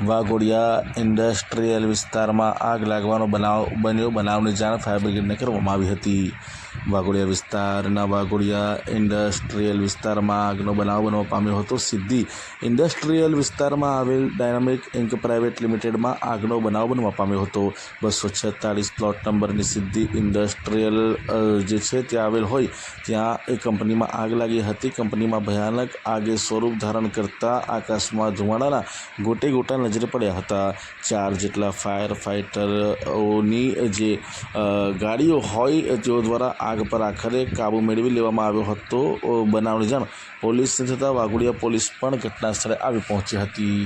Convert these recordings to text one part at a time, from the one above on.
Waghodia industrial વિસ્તારમાં આગ લાગવાનો બનાવ બન્યો. બનાવની જાણ ફાયર બ્રિગેડને કરવામાં આવી હતી. વાઘોડિયા વિસ્તારના વાઘોડિયા ઇન્ડસ્ટ્રીયલ વિસ્તારમાં આગનો બનાવ બનવા પામ્યો હતો. સિદ્ધિ ઇન્ડસ્ટ્રીયલ વિસ્તારમાં આવેલ ડાયનામિક ઇન્ક પ્રાઇવેટ લિમિટેડમાં આગનો બનાવ બનવા પામ્યો હતો. બસો છેતાળીસ પ્લોટ નંબરની સિદ્ધિ ઇન્ડસ્ટ્રીયલ જે છે ત્યાં આવેલ હોય, ત્યાં એ કંપનીમાં આગ લાગી હતી. કંપનીમાં ભયાનક આગે સ્વરૂપ ધારણ કરતા આકાશમાં ધુમાડાના ગોટે ગોટા નજરે પડ્યા હતા. ચાર જેટલા ફાયર ફાઇટરોની જે ગાડીઓ હોય, તેઓ દ્વારા આગ પર આખરે કાબુ મેળવી લેવામાં આવ્યો હતો. બનાવની જાણ પોલીસને થતાં વાઘોડિયા પોલીસ પણ ઘટના સ્થળે આવી પહોંચી હતી.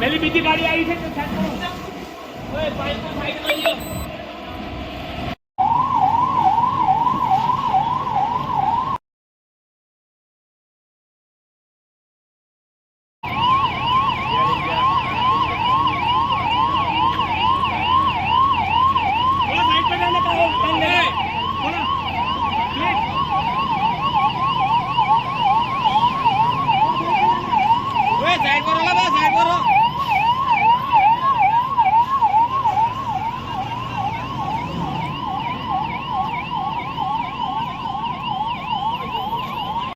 પેલી બીજી ગાડી આવી છે